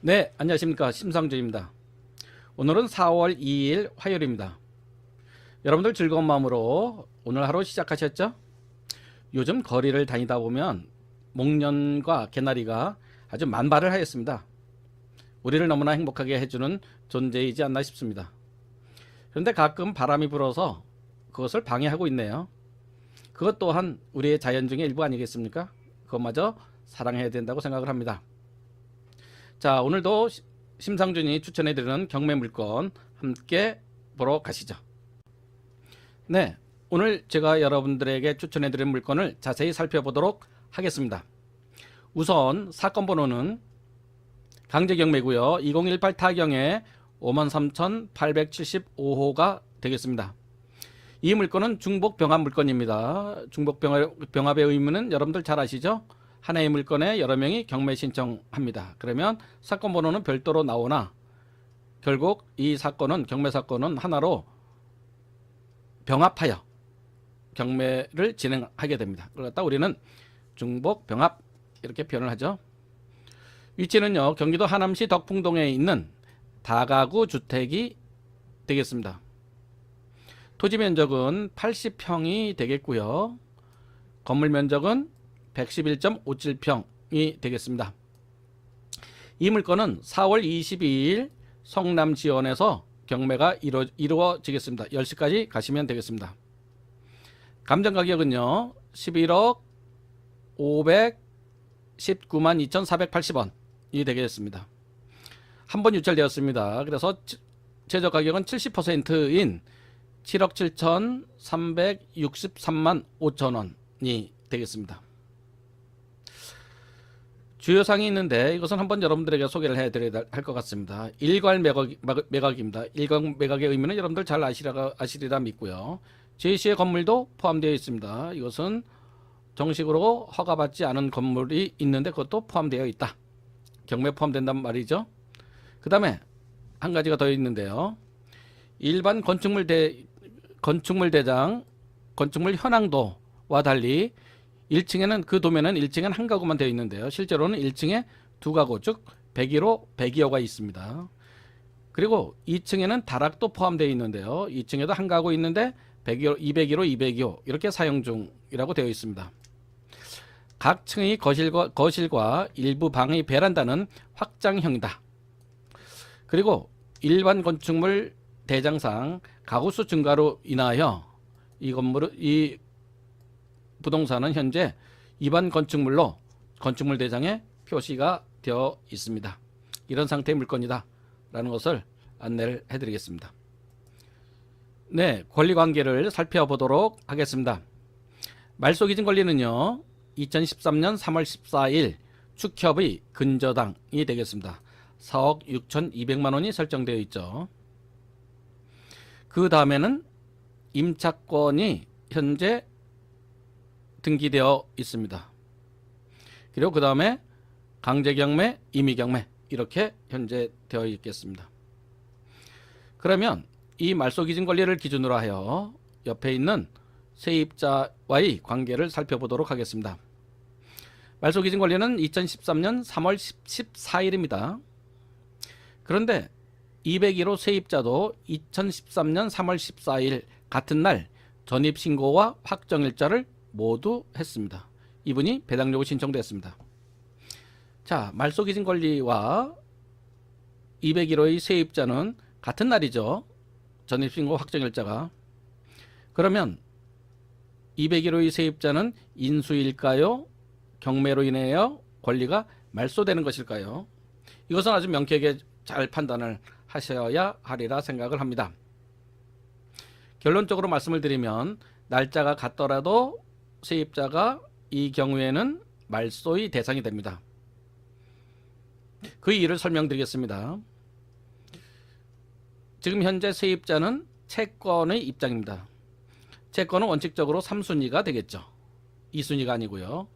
네, 안녕하십니까. 심상주입니다. 오늘은 4월 2일 화요일입니다. 여러분들 즐거운 마음으로 오늘 하루 시작하셨죠? 요즘 거리를 다니다 보면 목련과 개나리가 아주 만발을 하였습니다. 우리를 너무나 행복하게 해주는 존재이지 않나 싶습니다. 그런데 가끔 바람이 불어서 그것을 방해하고 있네요. 그것 또한 우리의 자연 중의 일부 아니겠습니까? 그것마저 사랑해야 된다고 생각을 합니다. 자, 오늘도 시- 심상준이 추천해드리는 경매 물건 함께 보러 가시죠. 네, 오늘 제가 여러분들에게 추천해드린 물건을 자세히 살펴보도록 하겠습니다. 우선 사건 번호는 강제경매고요. 2018 타경에 53,875호가 되겠습니다. 이 물건은 중복 병합 물건입니다. 중복 병합, 병합의 의미는 여러분들 잘 아시죠? 하나의 물건에 여러 명이 경매 신청합니다. 그러면 사건 번호는 별도로 나오나 결국 이 사건은 경매 사건은 하나로 병합하여 경매를 진행하게 됩니다. 그걸 갖다 우리는 중복 병합 이렇게 표현을 하죠. 위치는요. 경기도 하남시 덕풍동에 있는 다가구 주택이 되겠습니다. 토지 면적은 80평이 되겠고요. 건물 면적은 111.57평이 되겠습니다. 이 물건은 4월 22일 성남 지원에서 경매가 이루, 이루어지겠습니다. 10시까지 가시면 되겠습니다. 감정 가격은요. 11억 519만 2,480원이 되겠습니다. 한 번 유찰되었습니다. 그래서 치- 최저 가격은 70%인 7억 7,363만 5천 원이 되겠습니다. 주요 사항이 있는데 이것은 한번 여러분들에게 소개를 해드려야 할 것 같습니다. 일괄 매각, 매각입니다. 일괄 매각의 의미는 여러분들 잘 아시리라, 아시리라 믿고요. 제시의 건물도 포함되어 있습니다. 이것은 정식으로 허가받지 않은 건물이 있는데 그것도 포함되어 있다. 경매 포함된단 말이죠. 그 다음에 한 가지가 더 있는데요. 일반 건축물 대 건축물 대장 건축물 현황도와 달리 1층에는 그 도면은 1층엔 한 가구만 되어 있는데요. 실제로는 1층에 두 가구 즉 101호, 102호가 있습니다. 그리고 2층에는 다락도 포함되어 있는데요. 2층에도 한 가구 있는데 102호, 201호, 202호 이렇게 사용 중이라고 되어 있습니다. 각 층의 거실과, 거실과 일부 방의 베란다는 확장형이다. 그리고 일반 건축물 대장상 가구수 증가로 인하여 이 건물은 이 부동산은 현재 일반 건축물로 건축물 대장에 표시가 되어 있습니다. 이런 상태의 물건이다 라는 것을 안내를 해드리겠습니다. 네, 권리 관계를 살펴보도록 하겠습니다. 말소기준 권리는요, 2013년 3월 14일 축협의 근저당이 되겠습니다. 4억 6,200만 원이 설정되어 있죠. 그 다음에는 임차권이 현재 등기되어 있습니다. 그리고 그 다음에 강제경매, 임의경매 이렇게 현재 되어 있겠습니다. 그러면 이 말소기준 권리를 기준으로 하여 옆에 있는 세입자와의 관계를 살펴보도록 하겠습니다. 말소기준 권리는 2013년 3월 14일입니다. 그런데 201호 세입자도 2013년 3월 14일 같은 날 전입신고와 확정일자를 모두 했습니다. 이분이 배당 요구 신청됐습니다. 자, 말소 기준 권리와 201호의 세입자는 같은 날이죠. 전입신고 확정일자가. 그러면 201호의 세입자는 인수일까요? 경매로 인하여 권리가 말소되는 것일까요? 이것은 아주 명쾌하게 잘 판단을 하셔야 하리라 생각을 합니다. 결론적으로 말씀을 드리면 날짜가 같더라도 세입자가 이 경우에는 말소의 대상이 됩니다. 그 이유를 설명드리겠습니다. 지금 현재 세입자는 채권의 입장입니다. 채권은 원칙적으로 3순위가 되겠죠. 2순위가 아니고요.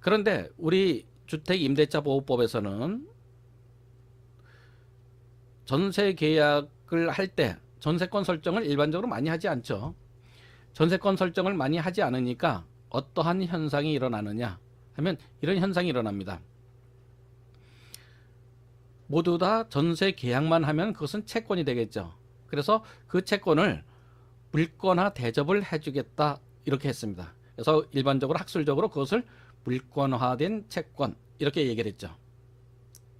그런데 우리 주택 임대차 보호법에서는 전세 계약을 할 때 전세권 설정을 일반적으로 많이 하지 않죠. 전세권 설정을 많이 하지 않으니까 어떠한 현상이 일어나느냐 하면 이런 현상이 일어납니다. 모두 다 전세 계약만 하면 그것은 채권이 되겠죠. 그래서 그 채권을 물권화 대접을 해주겠다 이렇게 했습니다. 그래서 일반적으로 학술적으로 그것을 물권화된 채권 이렇게 얘기를 했죠.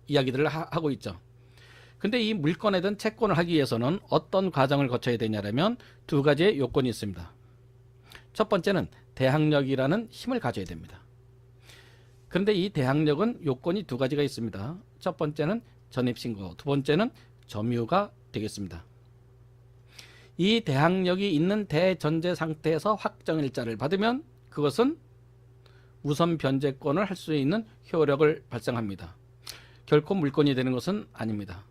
이야기들을 하, 하고 있죠. 근데 이 물권화된 채권을 하기 위해서는 어떤 과정을 거쳐야 되냐면 두 가지의 요건이 있습니다. 첫 번째는 대항력이라는 힘을 가져야 됩니다. 그런데 이 대항력은 요건이 두 가지가 있습니다. 첫 번째는 전입신고, 두 번째는 점유가 되겠습니다. 이 대항력이 있는 대전제 상태에서 확정일자를 받으면 그것은 우선 변제권을 할 수 있는 효력을 발생합니다. 결코 물건이 되는 것은 아닙니다.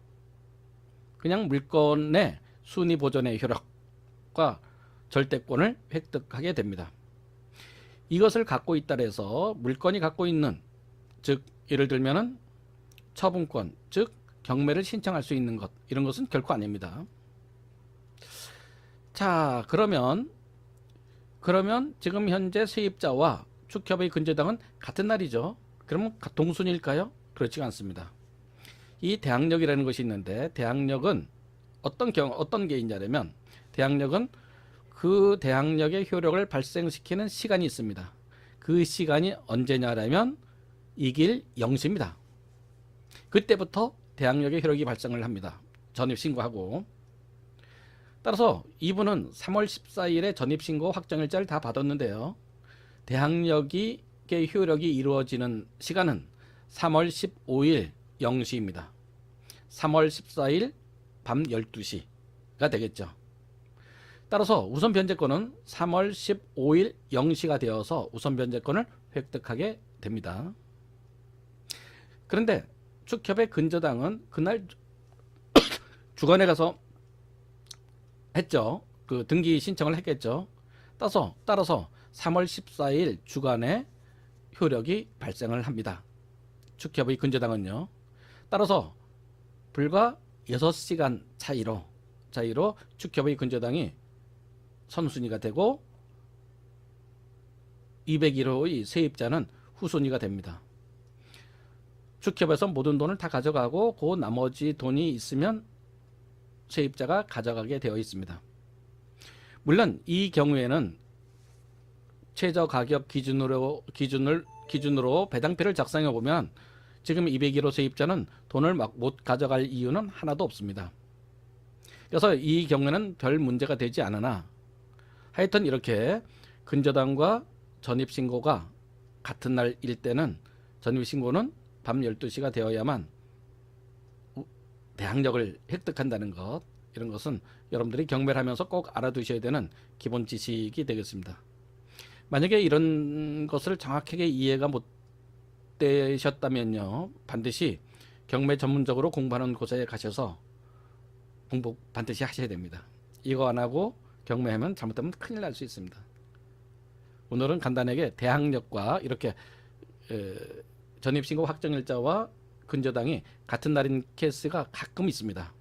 그냥 물건의 순위 보존의 효력과 절대권을 획득하게 됩니다. 이것을 갖고 있다 해서 물건이 갖고 있는 즉 예를 들면은 처분권 즉 경매를 신청할 수 있는 것 이런 것은 결코 아닙니다. 자 그러면 그러면 지금 현재 세입자와 축협의 근저당은 같은 날이죠. 그러면 동순일까요? 그렇지가 않습니다. 이 대항력이라는 것이 있는데 대항력은 어떤 경 어떤 게 있냐면 대항력은 그 대항력의 효력을 발생시키는 시간이 있습니다. 그 시간이 언제냐라면 이길 0시입니다. 그때부터 대항력의 효력이 발생을 합니다. 전입 신고하고 따라서 이분은 3월 14일에 전입 신고 확정일자를 다 받았는데요. 대항력이 효력이 이루어지는 시간은 3월 15일 0시입니다. 3월 14일 밤 12시가 되겠죠. 따라서 우선 변제권은 3월 15일 0시가 되어서 우선 변제권을 획득하게 됩니다. 그런데 축협의 근저당은 그날 주간에 가서 했죠. 그 등기 신청을 했겠죠. 따라서 따라서 3월 14일 주간에 효력이 발생을 합니다. 축협의 근저당은요. 따라서 불과 6시간 차이로 차이로 축협의 근저당이 선순위가 되고 201호의 세입자는 후순위가 됩니다. 축협에서 모든 돈을 다 가져가고 그 나머지 돈이 있으면 세입자가 가져가게 되어 있습니다. 물론 이 경우에는 최저 가격 기준으로 기준을 기준으로 배당표를 작성해 보면 지금 201호 세입자는 돈을 막 못 가져갈 이유는 하나도 없습니다. 그래서 이 경우에는 별 문제가 되지 않으나 하여튼 이렇게 근저당과 전입신고가 같은 날일 때는 전입신고는 밤 12시가 되어야만 대항력을 획득한다는 것 이런 것은 여러분들이 경매를 하면서 꼭 알아두셔야 되는 기본 지식이 되겠습니다. 만약에 이런 것을 정확하게 이해가 못 되셨다면요 반드시 경매 전문적으로 공부하는 곳에 가셔서 공부 반드시 하셔야 됩니다. 이거 안 하고 경매하면 잘못하면 큰일 날 수 있습니다. 오늘은 간단하게 대항력과 이렇게 에, 전입신고 확정일자와 근저당이 같은 날인 케이스가 가끔 있습니다.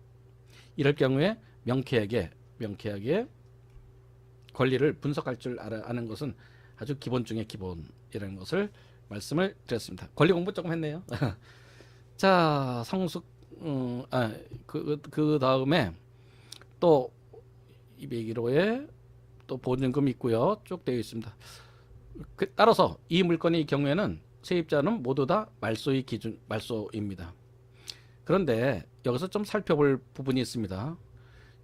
이럴 경우에 명쾌하게 명쾌하게 권리를 분석할 줄 아는 것은 아주 기본 중의 기본이라는 것을 말씀을 드렸습니다. 권리 공부 조금 했네요. 자, 성숙 음, 아, 그, 그 다음에 또 201호에 또 보증금 있고요. 쭉 되어 있습니다. 그, 따라서 이 물건의 경우에는 세입자는 모두 다 말소의 기준 말소입니다. 그런데 여기서 좀 살펴볼 부분이 있습니다.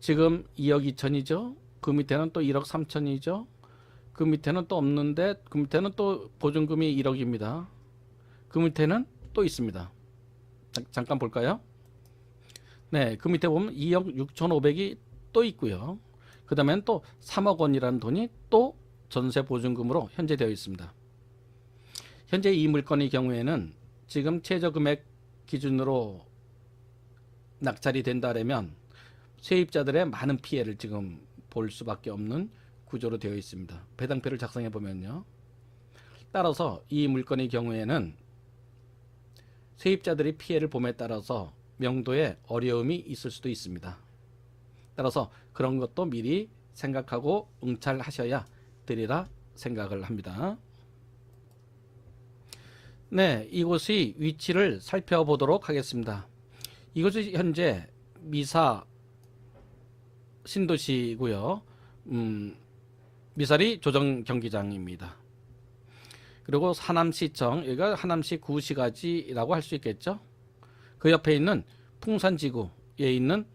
지금 2억 2천이죠. 그 밑에는 또 1억 3천이죠. 그 밑에는 또 없는데 그 밑에는 또 보증금이 1억입니다. 그 밑에는 또 있습니다. 자, 잠깐 볼까요? 네, 그 밑에 보면 2억 6천5백이 또 있고요. 그 다음엔 또 3억 원이라는 돈이 또 전세 보증금으로 현재 되어 있습니다. 현재 이 물건의 경우에는 지금 최저 금액 기준으로 낙찰이 된다면 세입자들의 많은 피해를 지금 볼 수밖에 없는 구조로 되어 있습니다. 배당표를 작성해 보면요. 따라서 이 물건의 경우에는 세입자들이 피해를 봄에 따라서 명도에 어려움이 있을 수도 있습니다. 따라서 그런 것도 미리 생각하고 응찰하셔야 되리라 생각을 합니다. 네, 이곳의 위치를 살펴보도록 하겠습니다. 이것이 현재 미사 신도시고요. 음, 미사리 조정 경기장입니다. 그리고 하남시청 여기가 하남시 구시가지라고 할 수 있겠죠. 그 옆에 있는 풍산지구에 있는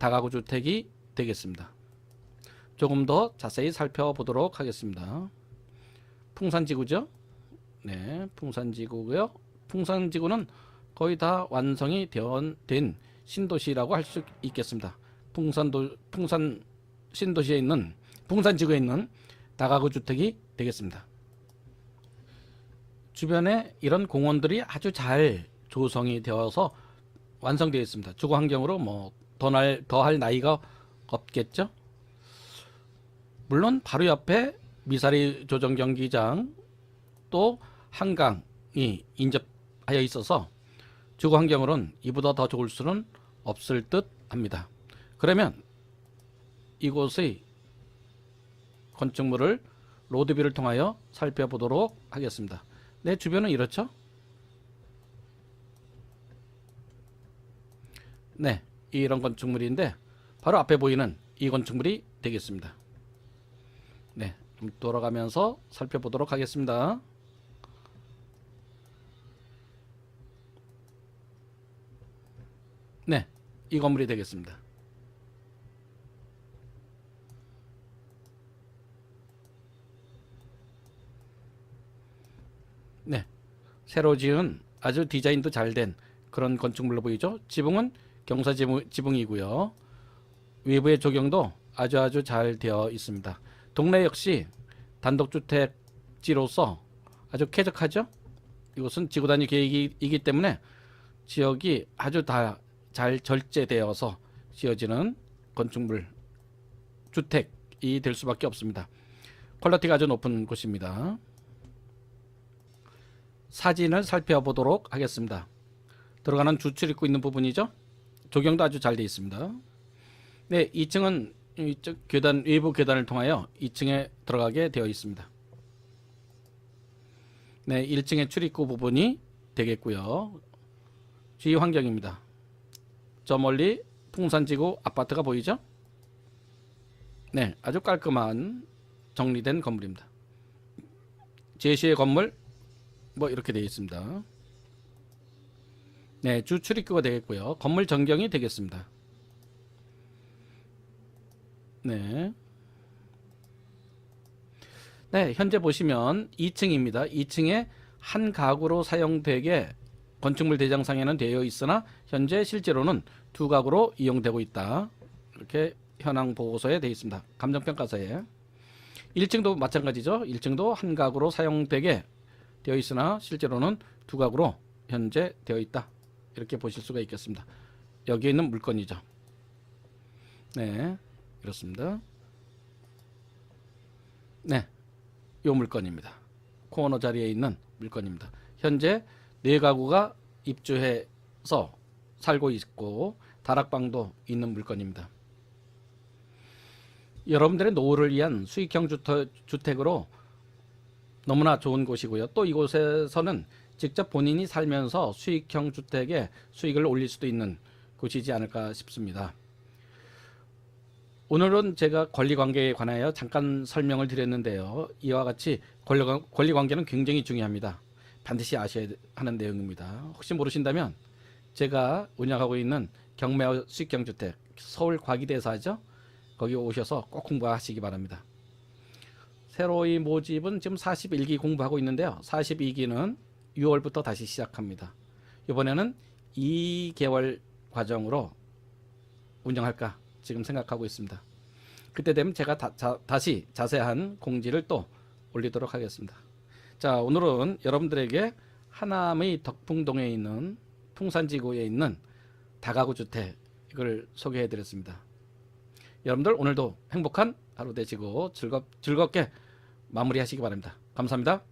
다가구 주택이 되겠습니다. 조금 더 자세히 살펴보도록 하겠습니다. 풍산지구죠. 네, 풍산지구고요. 풍산지구는 거의 다 완성이 된 신도시라고 할 수 있겠습니다. 풍산도 풍산 신도시에 있는 풍산지구에 있는 다가구 주택이 되겠습니다. 주변에 이런 공원들이 아주 잘 조성이 되어서 완성되어 있습니다. 주거 환경으로 뭐 더할 더할 나이가 없겠죠. 물론 바로 옆에 미사리 조정 경기장 또 한강이 인접하여 있어서 주거 환경으로는 이보다 더 좋을 수는 없을 듯 합니다. 그러면 이곳의 건축물을 로드뷰를 통하여 살펴보도록 하겠습니다. 내 주변은 이렇죠? 네, 이런 건축물인데 바로 앞에 보이는 이 건축물이 되겠습니다. 네, 좀 돌아가면서 살펴보도록 하겠습니다. 네, 이 건물이 되겠습니다. 네, 새로 지은 아주 디자인도 잘 된 그런 건축물로 보이죠? 지붕은 경사 지붕, 지붕 이고요. 외부의 조경도 아주 아주 잘 되어 있습니다. 동네 역시 단독주택지로서 아주 쾌적하죠? 이곳은 지구단위 계획이기 때문에 지역이 아주 다 잘 절제되어서 지어지는 건축물 주택이 될 수밖에 없습니다. 퀄리티가 아주 높은 곳입니다. 사진을 살펴보도록 하겠습니다. 들어가는 주출 입구 있는 부분이죠. 조경도 아주 잘 되어 있습니다. 네, 2층은 이쪽 계단 외부 계단을 통하여 2층에 들어가게 되어 있습니다. 네, 1층의 출입구 부분이 되겠고요. 주위 환경입니다. 저 멀리 풍산지구 아파트가 보이죠? 네, 아주 깔끔한 정리된 건물입니다. 제시의 건물 뭐 이렇게 되어 있습니다. 네, 주 출입구가 되겠고요. 건물 전경이 되겠습니다. 네. 네, 현재 보시면 2층입니다. 2층에 한 가구로 사용되게 건축물 대장상에는 되어 있으나 현재 실제로는 두 가구로 이용되고 있다. 이렇게 현황 보고서에 되어 있습니다. 감정평가서에 1층도 마찬가지죠. 1층도 한 가구로 사용되게 되어 있으나 실제로는 두 가구로 현재 되어 있다. 이렇게 보실 수가 있겠습니다. 여기에 있는 물건이죠. 네, 이렇습니다. 네, 요 물건입니다. 코너 자리에 있는 물건입니다. 현재 네 가구가 입주해서 살고 있고 다락방도 있는 물건입니다. 여러분들의 노후를 위한 수익형 주택, 주택으로 너무나 좋은 곳이고요. 또 이곳에서는 직접 본인이 살면서 수익형 주택에 수익을 올릴 수도 있는 곳이지 않을까 싶습니다. 오늘은 제가 권리 관계에 관하여 잠깐 설명을 드렸는데요. 이와 같이 권리, 권리 관계는 굉장히 중요합니다. 반드시 아셔야 하는 내용입니다. 혹시 모르신다면 제가 운영하고 있는 경매 수익형 주택 서울 과기대사죠. 거기 오셔서 꼭 공부하시기 바랍니다. 새로이 모집은 지금 41기 공부하고 있는데요. 42기는 6월부터 다시 시작합니다. 이번에는 2개월 과정으로 운영할까 지금 생각하고 있습니다. 그때 되면 제가 다, 자, 다시 자세한 공지를 또 올리도록 하겠습니다. 자, 오늘은 여러분들에게 하남의 덕풍동에 있는 풍산지구에 있는 다가구 주택을 소개해 드렸습니다. 여러분들 오늘도 행복한 하루 되시고 즐겁, 즐겁게 마무리하시기 바랍니다. 감사합니다.